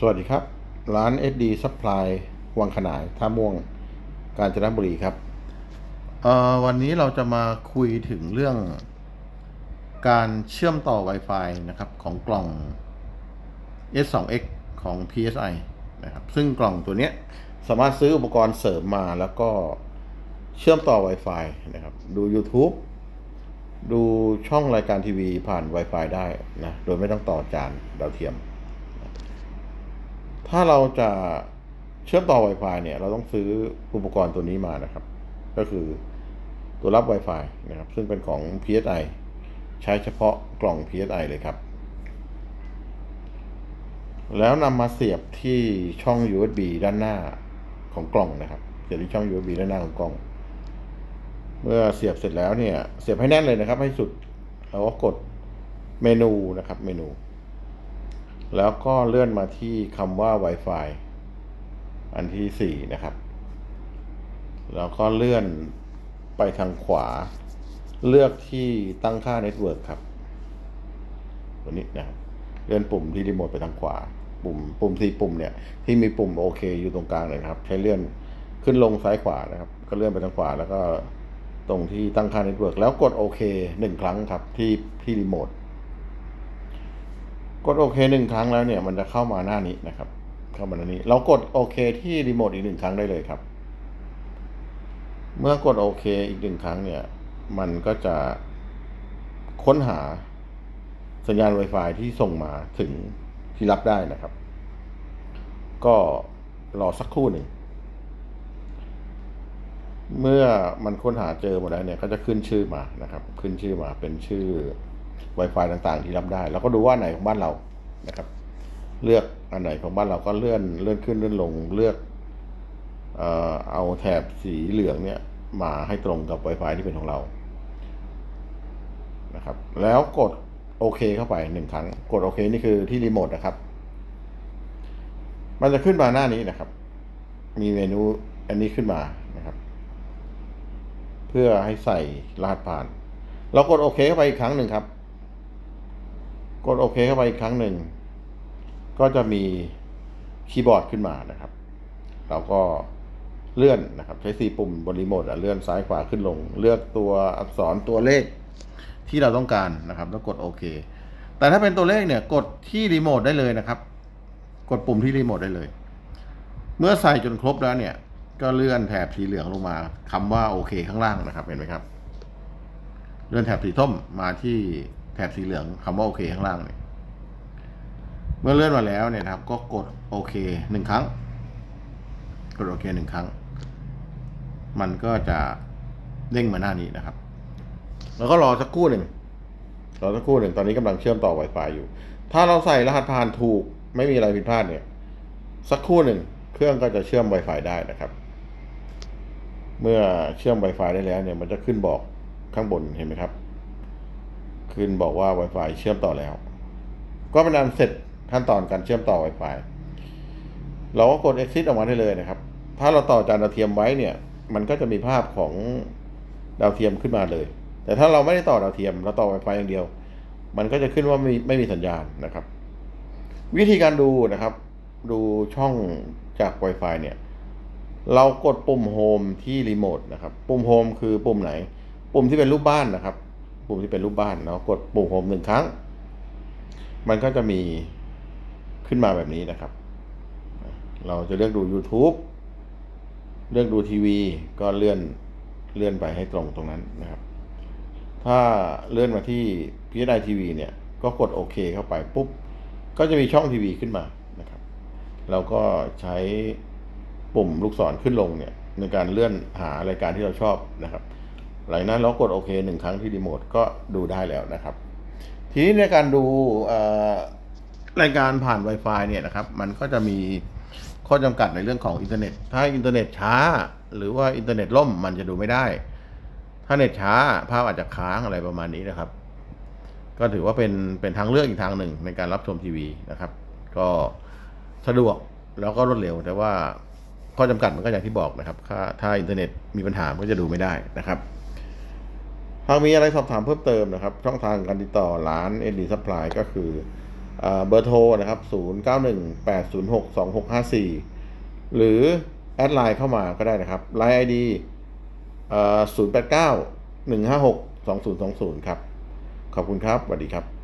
สวัสดีครับ ร้าน SD Supply วังขนายท่าม่วงกาญจนบุรีครับ วันนี้เราจะมาคุยถึงเรื่อง การเชื่อมต่อ Wi-Fi นะครับของกล่อง S2X ของ PSI นะครับ ซึ่งกล่องตัวนี้สามารถซื้ออุปกรณ์เสริมมาแล้วก็เชื่อมต่อ Wi-Fi นะครับ ดู YouTube ดูช่องรายการทีวีผ่าน Wi-Fi ได้นะ โดยไม่ต้องต่อจานดาวเทียม ถ้าเราจะเชื่อมต่อ Wi-Fi เนี่ย เราต้องซื้ออุปกรณ์ตัวนี้มานะครับ ก็คือตัวรับ Wi-Fi นะครับ ซึ่งเป็นของ PSI ใช้เฉพาะกล่อง PSI เลยครับ แล้วนำมาเสียบที่ช่อง USB ด้านหน้าของกล่องนะครับเสียบที่ช่อง USB ด้านหน้าของกล่อง เมื่อเสียบเสร็จแล้วเนี่ย เสียบให้แน่นเลยนะครับ ให้สุดแล้วก็กดเมนูนะครับ เมนู แล้วก็เลื่อนมาที่คำว่า Wi-Fi อันที่สี่นะครับ แล้วก็เลื่อนไปทางขวา เลือกที่ตั้งค่าเน็ตเวิร์กครับ ตัวนี้นะครับ เลื่อนปุ่มที่รีโมทไปทางขวา ปุ่มปุ่มที่ปุ่มเนี่ย ที่มีปุ่มโอเคอยู่ตรงกลางเลยครับ ใช้เลื่อนขึ้นลงซ้ายขวานะครับ ก็เลื่อนไปทางขวา แล้วก็ตรงที่ตั้งค่าเน็ตเวิร์กแล้วกดโอเคหนึ่งครั้งครับที่ที่รีโมท กดโอเคหนึ่งครั้งแล้วเนี่ยมันจะเข้ามาหน้านี้นะครับ เข้ามาหน้านี้ เรากดโอเคที่รีโมทอีกหนึ่งครั้งได้เลยครับ เมื่อกดโอเคอีกหนึ่งครั้งเนี่ย มันก็จะค้นหาสัญญาณ Wi-Fi ที่ส่งมาถึงที่รับได้นะครับ ก็รอสักครู่หนึ่ง เมื่อมันค้นหาเจอหมดแล้วเนี่ย ก็จะขึ้นชื่อมานะครับ ขึ้นชื่อมาเป็นชื่อ Wi-Fi ต่างๆ ที่รับได้ แล้วก็ดูว่าไหนของบ้านเรานะครับ เลือกอันไหนของบ้านเราก็เลื่อนเลื่อนขึ้นเลื่อนลงเลือกเอ่อเอาแถบสีเหลืองเนี่ยมาให้ตรงกับ Wi-Fi ที่เป็นของเรานะครับ แล้วกดโอเคเข้าไปหนึ่งครั้ง กดโอเคนี่คือที่รีโมทนะครับ มันจะขึ้นมาหน้านี้นะครับ มีเมนูอันนี้ขึ้นมานะครับ เพื่อให้ใส่รหัสผ่าน เรากดโอเคเข้าไปอีกครั้งหนึ่งครับ กดโอเคเข้าไปอีกครั้งหนึ่ง ก็จะมีคีย์บอร์ดขึ้นมานะครับ เราก็เลื่อนนะครับ ใช้สี่ปุ่มบนรีโมทอะเลื่อนซ้ายขวาขึ้นลง เลือกตัวอักษรตัวเลขที่เราต้องการนะครับ แล้วกดโอเค แต่ถ้าเป็นตัวเลขเนี่ยกดที่รีโมทได้เลยนะครับ กดปุ่มที่รีโมทได้เลย เมื่อใส่จนครบแล้วเนี่ย ก็เลื่อนแถบสีเหลืองลงมาคำว่าโอเค ข้างล่างนะครับ เห็นไหมครับ เลื่อนแถบสีส้มมาที่ แถบสีเหลืองคำว่าโอเคข้างล่างเนี่ยเมื่อเลื่อนมาแล้วเนี่ยนะครับ ก็กดโอเคหนึ่งครั้ง กดโอเคหนึ่งครั้ง มันก็จะเด้งมาหน้านี้นะครับ แล้วก็รอสักครู่หนึ่งรอสักครู่หนึ่งตอนนี้กำลังเชื่อมต่อ Wi-Fi อยู่ ถ้าเราใส่รหัสผ่านถูกไม่มีอะไรผิดพลาดเนี่ย สักครู่หนึ่งเครื่องก็จะเชื่อม Wi-Fi ได้นะครับ เมื่อเชื่อม Wi-Fi ได้แล้วเนี่ย มันจะขึ้นบอกข้างบนเห็นไหมครับ ขึ้นบอกว่า Wi-Fi เชื่อมต่อแล้ว ก็เป็นอันเสร็จขั้นตอนการเชื่อมต่อ Wi-Fi เราก็กด exit ออกมาได้เลยนะครับ ถ้าเราต่อจานดาวเทียมไว้เนี่ย มันก็จะมีภาพของดาวเทียมขึ้นมาเลย แต่ถ้าเราไม่ได้ต่อดาวเทียม เราต่อ Wi-Fi อย่างเดียว มันก็จะขึ้นว่าไม่ไม่มีสัญญาณนะครับ วิธีการดูนะครับ ดูช่องจาก Wi-Fi เนี่ย เรากดปุ่มโฮมที่รีโมทนะครับ ปุ่มโฮมคือปุ่มไหน ปุ่มที่เป็นรูปบ้านนะครับ ปุ่มที่เป็นรูปบ้านเนาะกดปุ่มโฮมหนึ่งครั้ง มันก็จะมีขึ้นมาแบบนี้นะครับ เราจะเลือกดู YouTube เลือกดูทีวี ก็เลื่อนเลื่อนไปให้ตรงตรงนั้นนะครับ ถ้าเลื่อนมาที่ PSI TV เนี่ย ก็กดโอเคเข้าไปปุ๊บ ก็จะมีช่องทีวีขึ้นมานะครับ เราก็ใช้ปุ่มลูกศรขึ้นลงเนี่ยในการเลื่อนหารายการที่เราชอบนะครับ หลังนั้นเรากดโอเคหนึ่งครั้งที่รีโมทก็ดูได้แล้วนะครับ ทีนี้ในการดูรายการผ่าน Wi-Fi เนี่ยนะครับ มันก็จะมีข้อจำกัดในเรื่องของอินเทอร์เน็ต ถ้าอินเทอร์เน็ตช้า หรือว่าอินเทอร์เน็ตล่มมันจะดูไม่ได้ ถ้าเน็ตช้าภาพอาจจะค้างอะไรประมาณนี้นะครับ ก็ถือว่าเป็นเป็นทางเลือกอีกทางหนึ่งในการรับชมทีวีนะครับ ก็สะดวกแล้วก็รวดเร็วแต่ว่าข้อจำกัดมันก็อย่างที่บอกนะครับ ถ้าอินเทอร์เน็ตมีปัญหาก็จะดูไม่ได้นะครับ หากมีอะไรสอบถามเพิ่มเติมนะครับ ช่องทางการติดต่อร้านเอ็นดีซัพพลายก็คือเอ่อเบอร์โทรนะครับ 0918062654 หรือแอดไลน์เข้ามาก็ได้นะครับไลน์ ID เอ่อ089 156 2020 ครับ ขอบคุณครับสวัสดีครับ